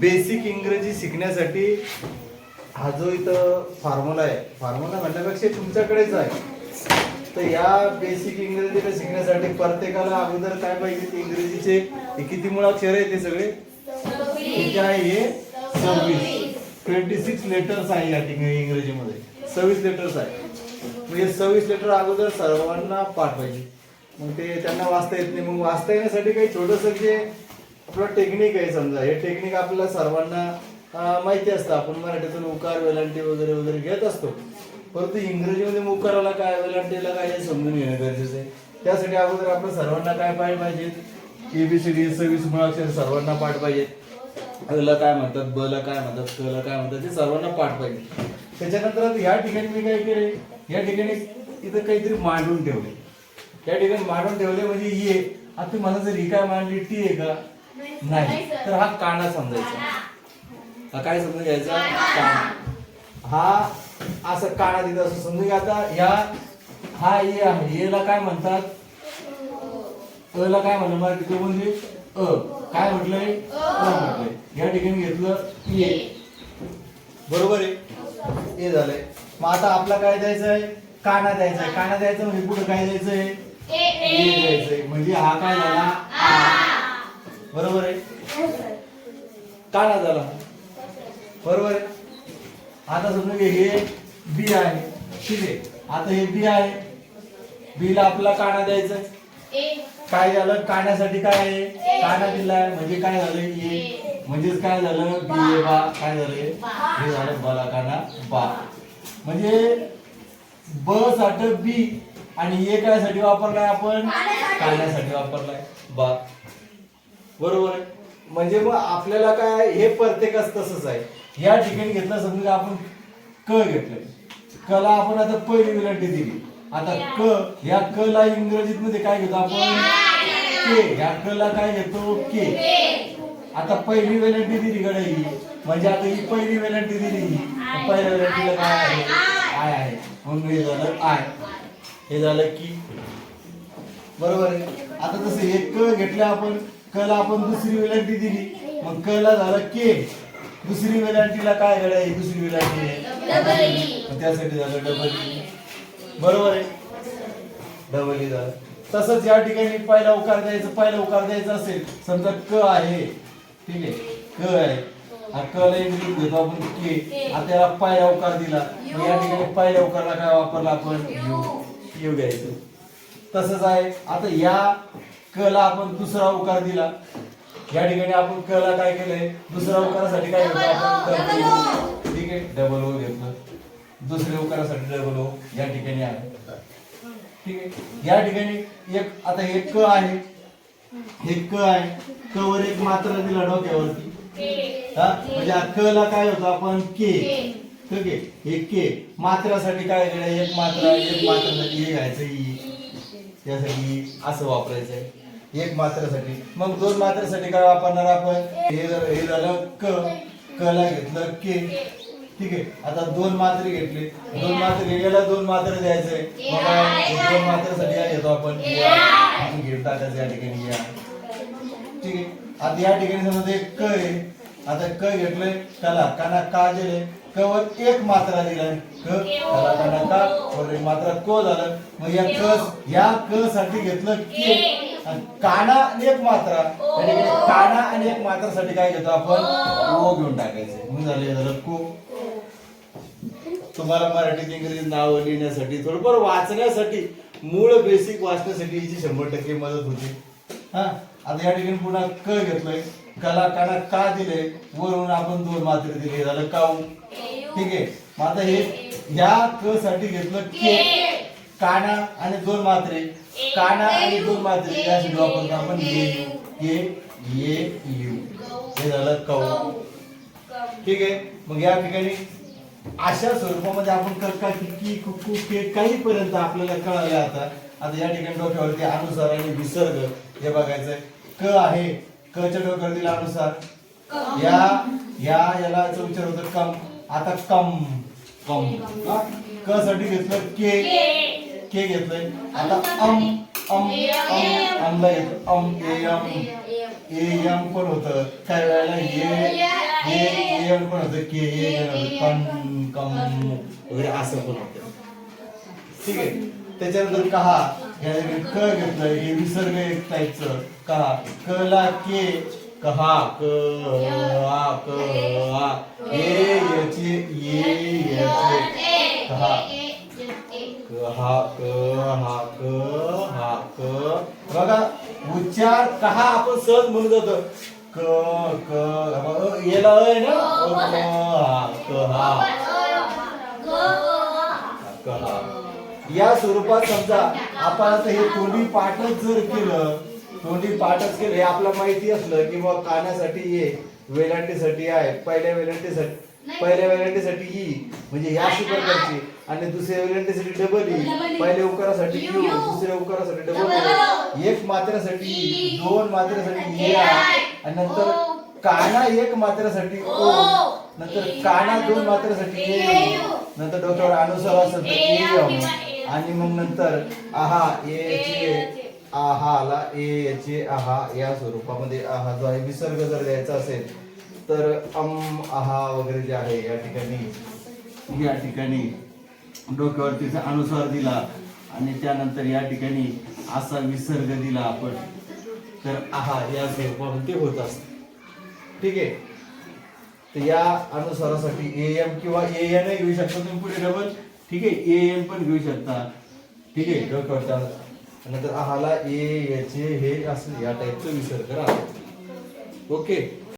Basic इंग्रजी शिकण्यासाठी हा जो इथं फॉर्म्युला आहे फॉर्म्युला म्हणण्यापेक्षा तुमच्याकडेच आहे. तर या बेसिक इंग्रजीला शिकण्यासाठी प्रत्येकाला अगोदर काय पाहिजे ते इंग्रजीचे? हे किती मुळाक्षर आहे ते सगळे? किती आहे हे सव्वीस. ट्वेंटी सिक्स लेटर्स आहे या ठिकाणी इंग्रजीमध्ये. सव्वीस लेटर्स आहे. म्हणजे सव्वीस लेटर अगोदर सर्वांना पाठवायची. मग ते त्यांना वाचता येत नाही. मग वाचता येण्यासाठी काही छोटंसं जे आपलं टेक्निक आहे समजा. हे टेक्निक आपल्याला सर्वांना माहिती असतं. आपण मराठीतून उकार वेलांटी वगैरे वगैरे घेत असतो. परंतु इंग्रजीमध्ये उकाराला काय वेलांटीला काय हे समजून घेणं गरजेचं आहे. त्यासाठी अगोदर आपण सर्वांना काय पाहिजे? पाहिजेत एबीसीडी सव्वीस मुळाक्षर सर्वांना पाठ पाहिजेत अला काय म्हणतात? बला काय म्हणतात? कला काय म्हणतात? ते सर्वांना पाठ पाहिजे. त्याच्यानंतर ह्या या ठिकाणी मी काय केले या ठिकाणी इथं काहीतरी मांडून ठेवले या ठिकाणी मांडून ठेवले म्हणजे ये आता मला जर ही काय मांडली टी आहे का? नाही. तर हा काना समजायचा. हा काय समजून घ्यायचा? काना हा असं काना तिथं असं समजून घ्या आता. ह्या हा ये आहे. येला काय म्हणतात? अ ला काय म्हणलं? मराठी तो म्हणजे अ. काय म्हटलंय? अ म्हटलंय. या ठिकाणी घेतलं ये बरोबर आहे? हे झालंय. मग आता आपला काय द्यायचं आहे? काना द्यायचा आहे. काना द्यायचं म्हणजे पुढे काय द्यायचं आहे? ए द्यायचंय म्हणजे हा काय झाला? आ. बरोबर आहे? काना झाला? बरोबर आहे? आता समजा की हे बी आहे. ठीक आहे? आता हे बी आहे. बी ला आपला काना द्यायचा. काय झालं? काण्यासाठी काय आहे? काना दिलाय म्हणजे काय झालं? ये म्हणजेच काय झालं? बी. ए बा. काय झालं? हे? झालं बला काना बा. म्हणजे ब साठी बी आणि ए काय साठी वापरलाय आपण? काण्यासाठी वापरलाय. बा. बरोबर आहे. म्हणजे मग आपल्याला काय हे प्रत्येकाच तसंच आहे. या ठिकाणी घेतलं समजा आपण क घेतलंय. कला आपण आता पहिली विलांटी दिली. आता क या क ला इंग्रजीत मध्ये काय घेतो आपण? के. या क ला काय घेतो? के. आता पहिली वेलंटी दिली ही. म्हणजे आता ही पहिली वेलंटी दिली पहिल्या वेलंटीला काय आहे? आय आहे. म्हणून हे झालं आय. हे झालं की. बरोबर आहे. आता तसं हे क घेतलं आपण. क ला आपण दुसरी वेलांटी दिली. मग क ला झालं के. दुसरी वेलांटीला काय घड आहे? दुसरी वेलांटी आहे. त्यासाठी झालं डबल ई बरोबर आहे? डबल ई झालं. तसंच या ठिकाणी पहिला उकार द्यायचं पहिला उकार द्यायचा असेल समजा क आहे. ठीक आहे? क आहे. हा क ला इंग्लिश घेतो आपण के. आता त्याला पहिला उकार दिला. या ठिकाणी पहिल्या उकारला काय वापरला आपण? यू. यू घ्यायचं. तसंच आहे. आता या क ला आपण दुसरा उकार दिला. या ठिकाणी आपण क ला काय केलंय? दुसऱ्या उकारासाठी काय घेतो आपण. ठीक आहे? डबल ओ घेतलं. दुसऱ्या उकारासाठी डबल ओ या ठिकाणी आहे. ठीक आहे? या ठिकाणी एक आता हे क आहे. हे क आहे. क वर एक मात्रा दिला डोक्यावरती. हा? म्हणजे क ला काय होतं? आपण के ठीक आहे? हे के मात्रासाठी काय केलं एक मात्रा एक मात्रासाठी हे घ्यायचं ई त्यासाठी असं वापरायचं आहे एक मात्रासाठी. मग दोन मात्रासाठी काय वापरणार आपण? हे हे झालं क. कला घेतलं के. ठीक आहे. आता दोन मात्रे घेतले. दोन मात्रे गेल्याला दोन मात्र द्यायचंय. मग दोन मात्रेसाठी काय घेतो आपण. या. घेऊन टाकायचं या ठिकाणी या. ठीक आहे. आता या ठिकाणी समजा एक क आहे. आता क घेतलंय कला. काना का दिले क एक मात्रा दिलाय क कला काना का वर एक मात्रा को झालं. मग या क या क साठी घेतलं के. काना आणि एक मात्रा काना आणि एक मात्रासाठी काय घेतो आपण? ओ घेऊन टाकायचं. मग झालं हे झालं को तुम्हाला मराठीत इंग्रजीत नाव लिहिण्यासाठी थोडंफार वाचण्यासाठी मूळ बेसिक वाचण्यासाठी हिची शंभर टक्के मदत होते. हा? आता या ठिकाणी पुन्हा क घेतलंय. कला काना का दिले वरून आपण दोन मात्रे दिले. हे झालं काऊ. ठीक आहे. मग आता हे या क साठी घेतलं के. काना आणि दोन मात्रे. काना आणि दोन मात्रे यासाठी वापरतो आपण ये यू ये ये. यू हे झालं कऊ ठीक आहे? मग या ठिकाणी अशा स्वरूपामध्ये आपण कर्का किकी कुकू के काही पर्यंत आपल्याला कळालं आता. आता या ठिकाणी डोक्यावरती अनुसार आणि विसर्ग हे बघायचंय. क आहे. क च्या डोक्यावर दिला अनुसार. या या याला उच्चार होतं कम. आता कम. कम? क साठी घेतलं के. के घेतलंय. आता अम अम अम अमला घेतलं अम ए अम. ए एम पण होतं. काही वेळेला ए ए एम पण होतं. के ए कम कम वगैरे असं पण होतं. ठीक आहे. त्याच्यानंतर कहा क घेतलं हे विसर्ग एक टाईपचं कहा क ला के कहा क आ क आ. ए याचे ये याचे. कहा क हा क हा क हा क बघा उच्चार कहा आपण सहज म्हणून जातो. क क याला ना? अ, क, हा, क हा क हा या स्वरूपात समजा आपण आता हे तोंडी पाठच जर केलं तोंडी पाठच केलं हे आपल्याला माहिती असलं की बाबा कानासाठी ये वेलांटीसाठी आहे पहिल्या वेलांटीसाठी. पहिल्या वेलांटीसाठी ई म्हणजे या अशी प्रकारची आणि दुसऱ्या वेलांटीसाठी डबल ई पहिल्या उकारासाठी यू दुसऱ्या उकारासाठी डबल एक मात्रेसाठी ई दोन मात्रेसाठी आहे. आणि नंतर काना एक मात्रेसाठी ओ. नंतर काना दोन मात्रेसाठी ए नंतर डोक्यावर अनुसार असेल तर ए. आणि मग नंतर आहा ए चे. आहाला ए याचे आहा या स्वरूपामध्ये आहा जो आहे विसर्ग जर द्यायचा असेल तर अम आहा वगैरे जे आहे या ठिकाणी या ठिकाणी डोक्यावरतीचा अनुसार दिला आणि त्यानंतर या ठिकाणी असा विसर्ग दिला आपण. तर आहा या स्वरूपामध्ये होत असत. ठीक आहे? तर या अनुसारासाठी ए एम किंवा ए एन घेऊ शकता तुम्ही पुढे डबल ठीक आहे? ए एम पण घेऊ शकता. ठीक आहे? डोक्यावरचा नंतर आहाला ए याचे हे असं या टाईपचं विसर्ग राहतो. ओके?